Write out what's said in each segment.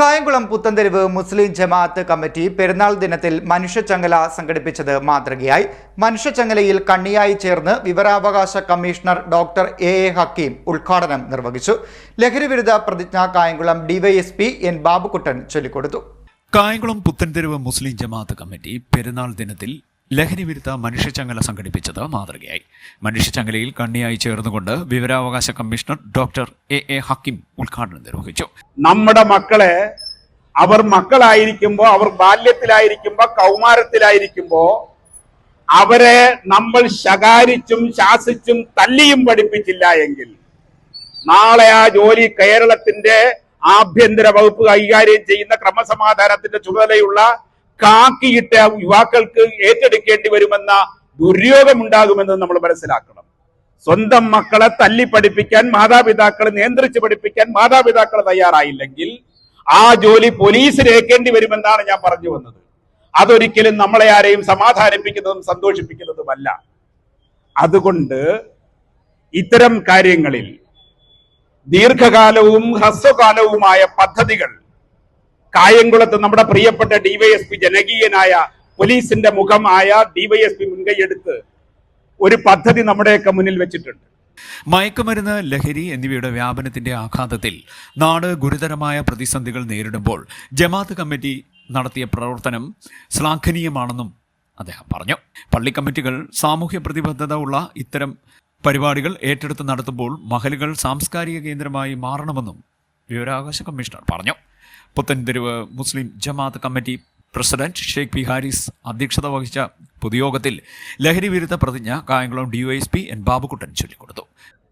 Kayamkulam Puthentheruvu Muslim ജമാഅത്ത് committee Perunnal ദിനത്തിൽ മനുഷ്യച്ചങ്ങല സംഘടിപ്പിച്ചത് മാതൃകയായി. മനുഷ്യച്ചങ്ങലയിൽ കണ്ണിയായി ചേർന്ന് വിവരാവകാശ commissioner doctor A A Hakeem ഉദ്ഘാടനം നിർവഹിച്ചു. ലഹരിവിരുദ്ധ പ്രതിജ്ഞ കായംകുളം ഡിവൈഎസ്പി എൻ ബാബുക്കുട്ടൻ ചൊല്ലിക്കൊടുത്തു. കായംകുളം പുത്തൻതെരുവ് മുസ്ലിം ജമാഅത്ത് കമ്മിറ്റി പെരുന്നാൾ ദിനത്തിൽ ലഹരി വിരുദ്ധ മനുഷ്യച്ചങ്ങല സംഘടിപ്പിച്ചത് മാതൃകയായി. മനുഷ്യച്ചങ്ങലയിൽ കണ്ണിയായി ചേർന്നുകൊണ്ട് വിവരാവകാശ commissioner doctor A A Hakkim ഉദ്ഘാടനം നിർവഹിച്ചു. നമ്മുടെ മക്കളെ അവർ മക്കളായിരിക്കുമ്പോ അവർ ബാല്യത്തിലായിരിക്കുമ്പോൾ കൗമാരത്തിലായിരിക്കുമ്പോൾ അവരെ നമ്മൾ ശകാരിച്ചും ശാസിച്ചും തല്ലിയും പഠിപ്പിച്ചില്ല എങ്കിൽ നാളെ ആ ജോലി കേരളത്തിന്റെ ആഭ്യന്തര വകുപ്പ് കൈകാര്യം ചെയ്യുന്ന ക്രമസമാധാനത്തിന്റെ ചുമതലയുള്ള കാക്കിയിട്ട യുവാക്കൾക്ക് ഏറ്റെടുക്കേണ്ടി വരുമെന്ന ദുര്യോഗമുണ്ടാകുമെന്ന് നമ്മൾ മനസ്സിലാക്കണം. സ്വന്തം മക്കളെ തല്ലി പഠിപ്പിക്കാൻ മാതാപിതാക്കളെ നിയന്ത്രിച്ച് പഠിപ്പിക്കാൻ മാതാപിതാക്കൾ തയ്യാറായില്ലെങ്കിൽ ആ ജോലി പോലീസിലേക്കേണ്ടി വരുമെന്നാണ് ഞാൻ പറഞ്ഞു വന്നത്. അതൊരിക്കലും നമ്മളെ ആരെയും സമാധാനിപ്പിക്കുന്നതും സന്തോഷിപ്പിക്കുന്നതുമല്ല. അതുകൊണ്ട് ഇത്തരം കാര്യങ്ങളിൽ ദീർഘകാലവും ഹ്രസ്വകാലവുമായ പദ്ധതികൾ കായംകുളത്ത് നമ്മുടെ പ്രിയപ്പെട്ട ഡിവൈഎസ്പി ജനകീയനായ പോലീസിന്റെ മുഖമായ ഡിവൈഎസ്പി മുൻകൈയെടുത്ത് ഒരു പദ്ധതി നമ്മുടെയൊക്കെ മുന്നിൽ വെച്ചിട്ടുണ്ട്. മയക്കുമരുന്ന് ലഹരി എന്നിവയുടെ വ്യാപനത്തിന്റെ ആഘാതത്തിൽ നാട് ഗുരുതരമായ പ്രതിസന്ധികൾ നേരിടുമ്പോൾ ജമാഅത്ത് കമ്മിറ്റി നടത്തിയ പ്രവർത്തനം ശ്ലാഘനീയമാണെന്നും അദ്ദേഹം പറഞ്ഞു. പള്ളി കമ്മിറ്റികൾ സാമൂഹ്യ പ്രതിബദ്ധത ഉള്ള ഇത്തരം പരിപാടികൾ ഏറ്റെടുത്ത് നടത്തുമ്പോൾ മഹലുകൾ സാംസ്കാരിക കേന്ദ്രമായി മാറണമെന്നും വിവരാവകാശ കമ്മീഷണർ പറഞ്ഞു. Puthentheruvu Muslim Jamaath committee president Sheikh P Haris അധ്യക്ഷത വഹിച്ച പൊതുയോഗത്തിൽ ലഹരി വിരുദ്ധ പ്രതിജ്ഞ കായംകുളം ഡിവൈഎസ്പി എൻ ബാബുക്കുട്ടൻ ചൊല്ലിക്കൊടുത്തു.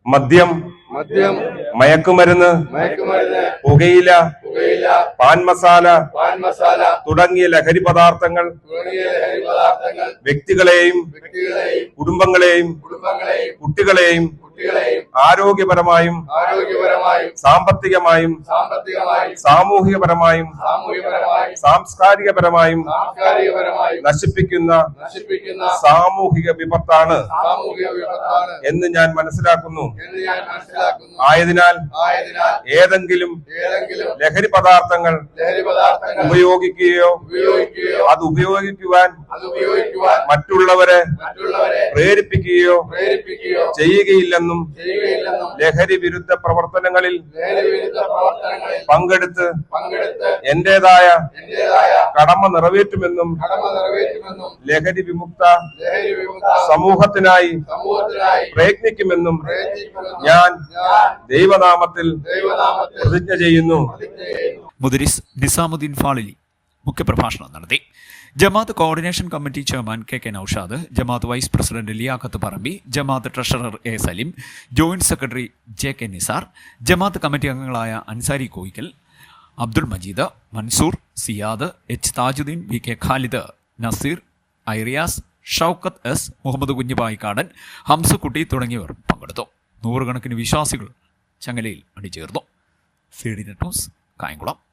മദ്യം മദ്യം മയക്കുമരുന്ന് മയക്കുമരുന്ന് പുകയില പുകയില പാൻ മസാല പാൻ മസാല തുടങ്ങിയ ലഹരി പദാർത്ഥങ്ങൾ തുടങ്ങിയ ലഹരി പദാർത്ഥങ്ങൾ വ്യക്തികളെയും വ്യക്തികളെയും കുടുംബങ്ങളെയും കുടുംബങ്ങളെയും കുട്ടികളെയും കുട്ടികളെയും ആരോഗ്യപരമായും ആരോഗ്യപരമായും സാമ്പത്തികമായും സാമ്പത്തികമായും സാമൂഹികപരമായും സാമൂഹികപരമായും സാംസ്കാരികപരമായും സാംസ്കാരികപരമായും നശിപ്പിക്കുന്ന നശിപ്പിക്കുന്ന സാമൂഹിക വിപത്താണ് സാമൂഹിക വിപത്താണ് എന്ന് ഞാൻ മനസ്സിലാക്കുന്നു. എന്ന് ഞാൻ മനസ്സിലാക്കുന്നു. ആയതിനാൽ ആയതിനാൽ ഏതെങ്കിലും ഏതെങ്കിലും ലഹരി പദാർത്ഥങ്ങൾ ലഹരി പദാർത്ഥങ്ങൾ ഉപയോഗിക്കുകയോ അത് ഉപയോഗിക്കുവാൻ മറ്റുള്ളവരെ പ്രേരിപ്പിക്കുകയോ ചെയ്യുകയില്ലെന്നും ലഹരി വിരുദ്ധ പ്രവർത്തനങ്ങളിൽ പങ്കെടുത്ത് എന്റേതായ കടമ നിറവേറ്റുമെന്നും ലഹരി വിമുക്ത സമൂഹത്തിനായി പ്രയത്നിക്കുമെന്നും ഞാൻ ദൈവനാമത്തിൽ പ്രതിജ്ഞ ചെയ്യുന്നു. മുദരിസ് നിസാമുദ്ദീൻ ഫാളിലി മുഖ്യപ്രഭാഷണം നടത്തി. Jamaath coordination committee chairman K K Noushad Jamaath vice president Liyaqath Parambi Jamaath treasurer A Salim joint secretary J K Nisar Jamaath committee അംഗങ്ങളായ Ansari Koyikkal Abdul Majeed Mansoor Siyad H Thajudheen V K Khalid Naseer Iriyas Shoukath S Muhammad Kunjupayikkadan Hamzakutty തുടങ്ങിയവർ പങ്കെടുത്തു. നൂറുകണക്കിന് വിശ്വാസികൾ ചങ്ങലയിൽ അണിചേർന്നു. C D news Kayamkulam.